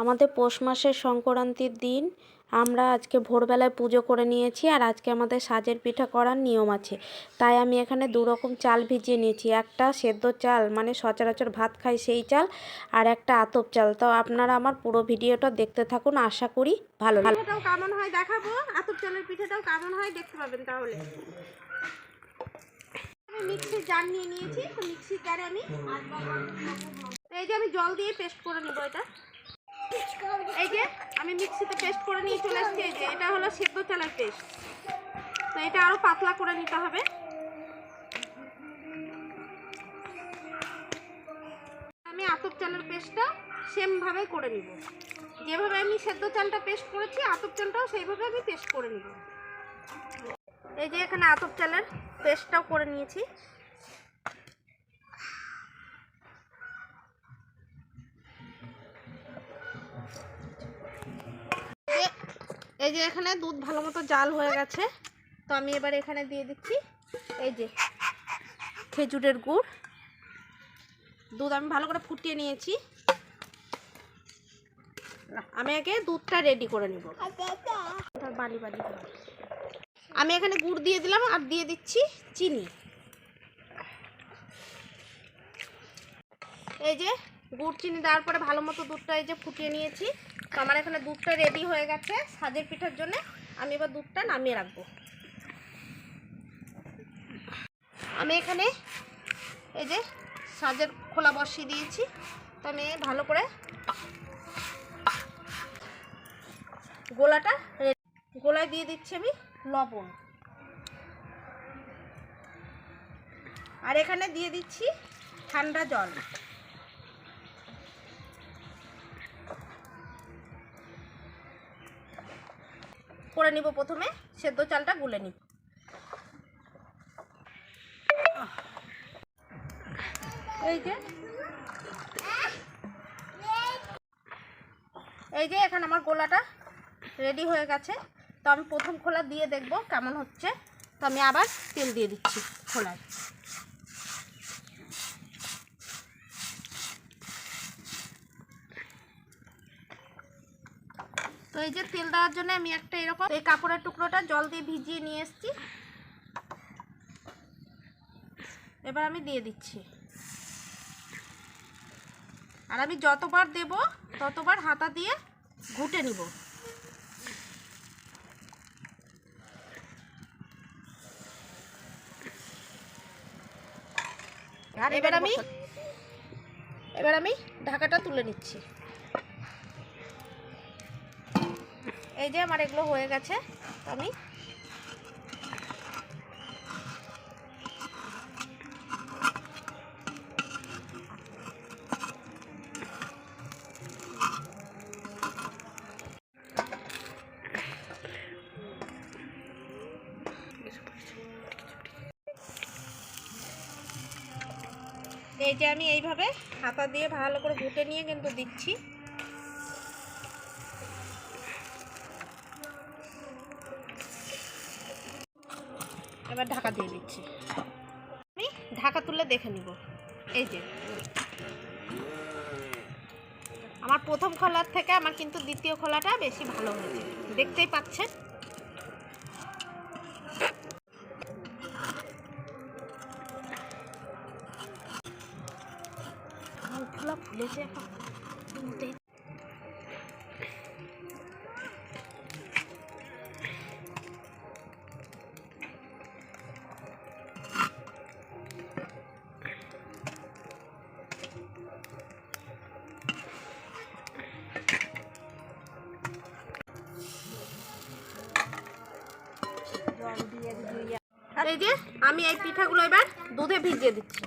আমাদের পৌষ মাসের সংক্রান্তির দিন। আমরা আজকে ভোরবেলায় পুজো করে নিয়েছি আর আজকে আমাদের সাজের পিঠা করার নিয়ম আছে। তাই আমি এখানে দু রকম চাল ভিজিয়ে নিয়েছি। একটা সেদ্ধ চাল মানে সচরাচর ভাত খাই সেই চাল, আর একটা আতপ চাল। তো আপনারা আমার পুরো ভিডিওটা দেখতে থাকুন, আশা করি ভালো পিঠাটাও কেমন হয় দেখাবো? আতপ চালের পিঠাটাও কেমন হয় দেখতে পাবেন তাহলে। আমি মিক্সি জার নিয়ে নিয়েছি মিক্সি আমি এই যে আমি জল দিয়ে পেস্ট করে নিব এটা। আমি মিক্সিতে পেস্ট করে নিয়ে চলে এসেছি যে, এটা হলো সেদ্ধ চালের পেস্ট তো এটা আরও পাতলা করে নিতে হবে। আমি আতপ চালের পেস্টটা সেম ভাবে করে নিব। যেভাবে আমি সেদ্ধ চালটা পেস্ট করেছি, আতপ চালটাও সেইভাবে আমি পেস্ট করে নিব। এই যে এখানে আতপ চালের পেস্টটাও করে নিয়েছি। এই যে এখানে দুধ ভালো মতো জাল হয়ে গেছে। তো আমি এবার এখানে দিয়ে দিচ্ছি এই যে খেজুরের গুড়। দুধ আমি ভালো করে ফুটিয়ে নিয়েছি। আমি আগে দুধটা রেডি করে নিব। বালি বালি আমি এখানে গুড় দিয়ে দিলাম আর দিয়ে দিচ্ছি চিনি। এই যে গুড় চিনি দেওয়ার পরে ভালো মতো দুধটা এই যে ফুটিয়ে নিয়েছি। তো আমার এখানে দুধটা রেডি হয়ে গেছে সাজের পিঠার জন্য। আমি এবার দুধটা নামিয়ে রাখব। আমি এখানে এই যে সাজের খোলা বসিয়ে দিয়েছি। তো আমি ভালো করে গোলাটা গোলায় দিয়ে দিচ্ছি আমি লবণ। আর এখানে দিয়ে দিচ্ছি ঠান্ডা জল। করে নিব প্রথমে, সেদ্ধ চালটা গুলে নিব। এই যে। এই যে, এখানে আমার গোলাটা রেডি হয়ে গেছে। তো আমি প্রথম খোলা দিয়ে দেখব কেমন হচ্ছে। তো আমি আবার তেল দিয়ে দিচ্ছি খোলায়। তো এই যে তেল দেওয়ার জন্য আমি একটা এরকম এই কাপড়ের টুকরোটা জল দিয়ে ভিজিয়ে নিয়ে এসেছি। এবার আমি দিয়ে দিচ্ছি। আর আমি যতবার দেব, ততবার হাতা দিয়ে ঘুটে নিব। এবার আমি এবার আমি ঢাকাটা তুলে নিচ্ছি। এই যে আমার এগুলো হয়ে গেছে আমি এই যে আমি এইভাবে হাতা দিয়ে ভালো করে ঘুটে নিয়ে কিন্তু দিচ্ছি। এবার ঢাকা দিয়ে দিচ্ছি। আমি ঢাকা তুলে দেখে নিব। এই যে। আমার প্রথম খোলার থেকে আমার কিন্তু দ্বিতীয় খোলাটা বেশি ভালো হয়েছে। দেখতেই পাচ্ছেন? মুখগুলো ফুলেছে এখন। এই যে আমি এই পিঠাগুলো এবার দুধে ভিজিয়ে দিচ্ছি।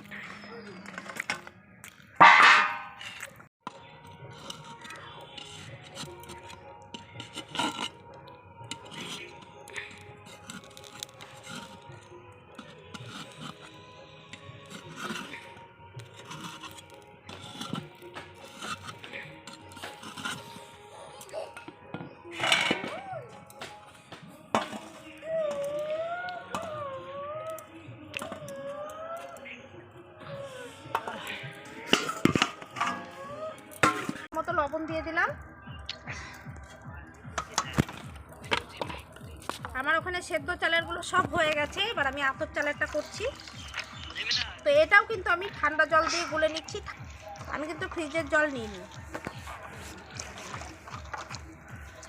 মতো দিয়ে দিলাম। আমার ওখানে সেদ্ধ চালেরগুলো সব হয়ে গেছে, এবার আমি আতর চালেরটা করছি। তো এটাও কিন্তু আমি ঠান্ডা জল দিয়ে গুলে নিচ্ছি। আমি কিন্তু ফ্রিজের জল নিইনি।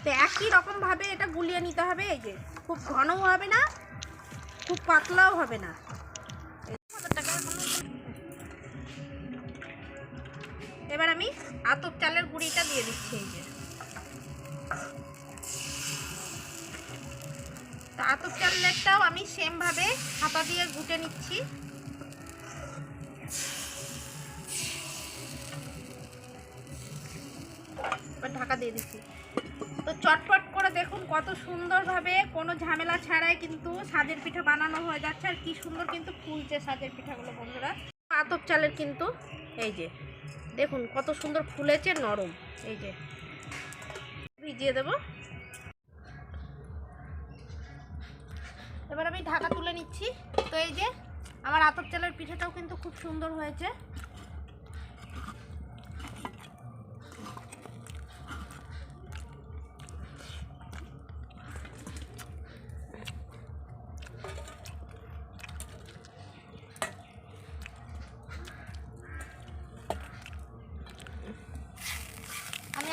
তো একই রকমভাবে এটা গুলিয়ে নিতে হবে, এই যে খুব ঘনও হবে না, খুব পাতলাও হবে না। এবার আমি আতপ চালের গুঁড়িটা দিয়ে দিচ্ছি এই যে। তো আতপ চালেরটাও আমি সেমভাবে হাতা দিয়ে গুটে নিচ্ছি। ঢাকা দিয়ে দিচ্ছি। তো চটপট করে দেখুন কত সুন্দরভাবে কোনো ঝামেলা ছাড়াই কিন্তু সাজের পিঠা বানানো হয়ে যাচ্ছে আর কি সুন্দর কিন্তু ফুলছে সাজের পিঠাগুলো বন্ধুরা। আতপ চালের কিন্তু এই যে দেখুন, কত সুন্দর ফুলেছে নরম। এই যে। ভিজিয়ে দেব। এবার আমি ঢাকা তুলে নিচ্ছি। তো এই যে, আমার আতর চালের পিঠাটাও কিন্তু খুব সুন্দর হয়েছে।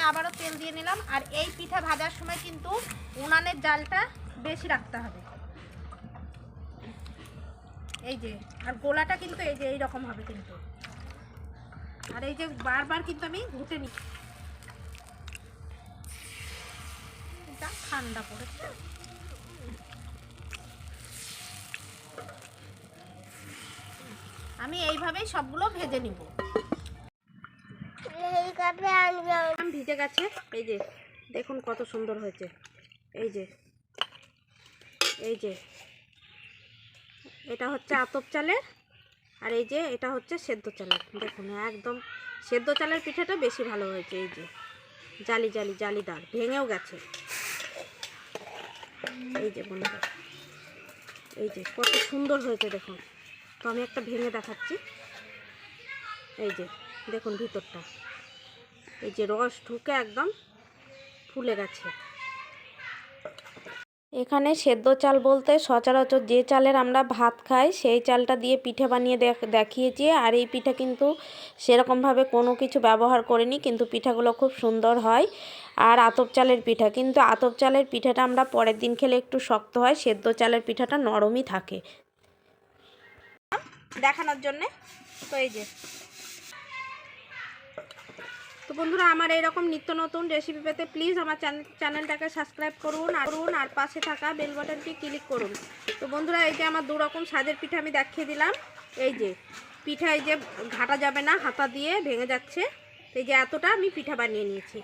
আবারও তেল দিয়ে নিলাম। আর এই পিঠা ভাজার সময় কিন্তু উনানের জালটা বেশি রাখতে হবে। এই যে, আর গোলাটা কিন্তু এই যে, এই রকম হবে কিন্তু। আর এই যে বারবার কিন্তু আমি ঘুটে নিই এটা ঠান্ডা পড়েছে। আমি এইভাবেই সবগুলো ভেজে নিব। আম ভিজে গেছে? এই যে, দেখুন কত সুন্দর হয়েছে। এই যে এই যে, এটা হচ্ছে আতপ চালের, আর এই যে, এটা হচ্ছে সেদ্ধ চালের। দেখুন, একদম সেদ্ধ চালের পিঠাটা বেশি ভালো হয়েছে, এই যে। জালি জালি জালিদার ভেঙেও গেছে। এই যে বন্ধুরা, এই যে, কত সুন্দর হয়েছে, দেখুন। তো আমি একটা ভেঙে দেখাচ্ছি। এই যে, দেখুন ভিতরটা। এই যে রস ঢুকে একদম ফুলে গেছে। এখানে সেদ্ধ চাল বলতে সচরাচর যে চালের আমরা ভাত খাই, সেই চালটা দিয়ে পিঠে বানিয়ে দেখ- দেখিয়েছি। আর এই পিঠা কিন্তু সেরকমভাবে কোনো কিছু ব্যবহার করিনি, কিন্তু পিঠাগুলো খুব সুন্দর হয়। আর আতপ চালের পিঠা, কিন্তু আতপ চালের পিঠাটা আমরা পরের দিন খেলে একটু শক্ত হয়, সেদ্ধ চালের পিঠাটা নরমই থাকে। দেখানোর জন্যে তো এই যে তো বন্ধুরা, আমার এইরকম নিত্য নতুন রেসিপি পেতে প্লিজ আমার চ্যানেল- চ্যানেলটাকে সাবস্ক্রাইব করুন, আর করুন, আর পাশে থাকা বেল বাটনটি ক্লিক করুন। তো বন্ধুরা, এই যে আমার দুরকম সাজের পিঠা আমি দেখিয়ে দিলাম। এই যে, পিঠা এই যে ঘাটা যাবে না, হাতা দিয়ে ভেঙে যাচ্ছে। এই যে এতটা আমি পিঠা বানিয়ে নিয়েছি।